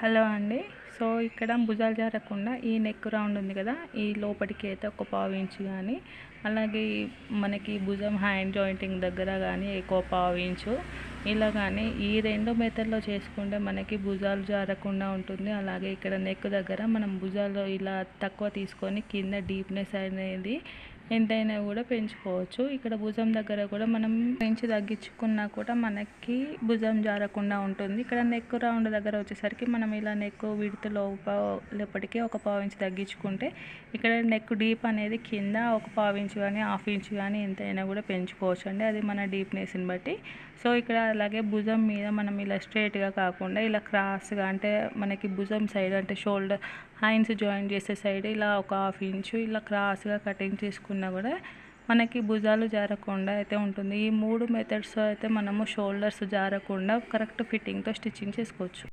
Hello అండి. So ఇక్కడ భుజాలు జారకుండా ఈ నెక్ రౌండ్ ఉంది కదా ఈ లోపలికి అయితే ఒక పావు ఇంచు కానీ అలాగే మనకి భుజం హ్యాండ్ జాయింటింగ్ దగ్గర కానీ ఎక్కువ పావు ఇంచు ఇలా కానీ ఈ రెండు మెథడ్లో చేసుకుంటే మనకి భుజాలు జారకుండా ఉంటుంది. అలాగే ఇక్కడ నెక్ దగ్గర మనం భుజాలు ఇలా తక్కువ తీసుకొని కింద డీప్నెస్ అనేది ఎంతైనా కూడా పెంచుకోవచ్చు. ఇక్కడ భుజం దగ్గర కూడా మనం పెంచి తగ్గించుకున్నా కూడా మనకి భుజం జారకుండా ఉంటుంది. ఇక్కడ నెక్ రౌండ్ దగ్గర వచ్చేసరికి మనం ఇలా నెక్ విడుతు లోపలికి ఒక పావు ఇంచు తగ్గించుకుంటే ఇక్కడ నెక్ డీప్ అనేది కింద ఒక పావు ఇంచు కానీ హాఫ్ ఇంచు కానీ ఎంతైనా కూడా పెంచుకోవచ్చు అండి. అది మన డీప్నెస్ని బట్టి. సో ఇక్కడ అలాగే భుజం మీద మనం ఇలా స్ట్రైట్గా కాకుండా ఇలా క్రాస్గా అంటే మనకి భుజం సైడ్ అంటే షోల్డర్ హ్యాండ్స్ జాయిన్ చేసే సైడ్ ఇలా ఒక హాఫ్ ఇంచు ఇలా క్రాస్గా కటింగ్ ఉన్నా కూడా మనకి భుజాలు జారకుండా అయితే ఉంటుంది. ఈ మూడు మెథడ్స్ అయితే మనము షోల్డర్స్ జారకుండా కరెక్ట్ ఫిట్టింగ్తో స్టిచ్చింగ్ చేసుకోవచ్చు.